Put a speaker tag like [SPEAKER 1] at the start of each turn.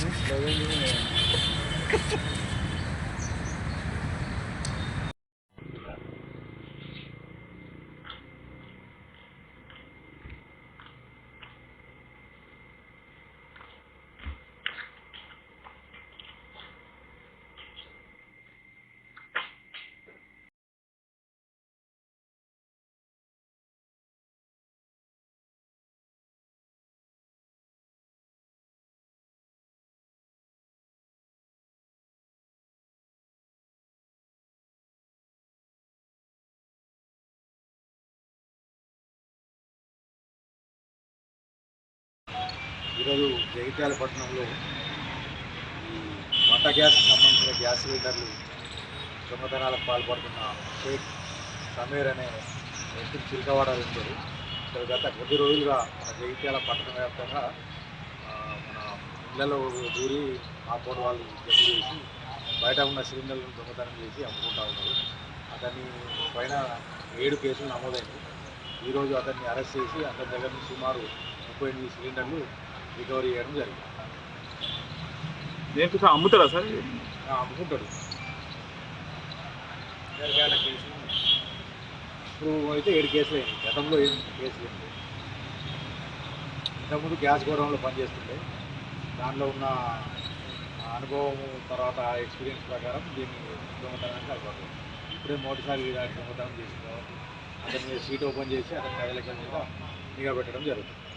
[SPEAKER 1] Слышь, да я не знаю. ఈరోజు జగిత్యాల పట్టణంలో ఈ వంట గ్యాస్కి సంబంధించిన గ్యాస్ సిలిండర్లు దొంగతనాలకు పాల్పడుతున్న షేక్ సమీర్ అనే వ్యక్తిని చిలకవాడాలి ఉంటారు ఇక్కడ గత కొద్ది రోజులుగా మన జగిత్యాల పట్టణ వ్యాప్తంగా మన ఇళ్ళలో దూరి ఆపోడు వాళ్ళు జప్తు చేసి బయట ఉన్న సిలిండర్లను దొంగతనం చేసి అమ్ముకుంటా ఉన్నారు. అతన్ని పైన ఏడు కేసులు నమోదైంది ఈరోజు అతన్ని అరెస్ట్ చేసి అతని దగ్గర నుంచి సుమారు ముప్పై ఎనిమిది సిలిండర్లు రికవరీ చేయడం జరిగింది.
[SPEAKER 2] దేనికి సార్ అమ్ముతారా సార్?
[SPEAKER 1] అమ్ముకుంటాడు కేసులు. ఇప్పుడు అయితే ఏడు కేసులు అయినాయి. గతంలో ఏం కేసులు లేవు ఇంతకుముందు గ్యాస్ గోడౌన్లో పనిచేస్తుండే. దానిలో ఉన్న అనుభవం తర్వాత ఎక్స్పీరియన్స్ ప్రకారం దీన్ని దొంగతనానికి అలవాటు. ఇప్పుడే మొదటిసారి ఇలాంటి దొంగతనం కాబట్టి అతని మీద సీట్ ఓపెన్ చేసి అతని కదలికల మీద నిఘా పెట్టడం జరుగుతుంది.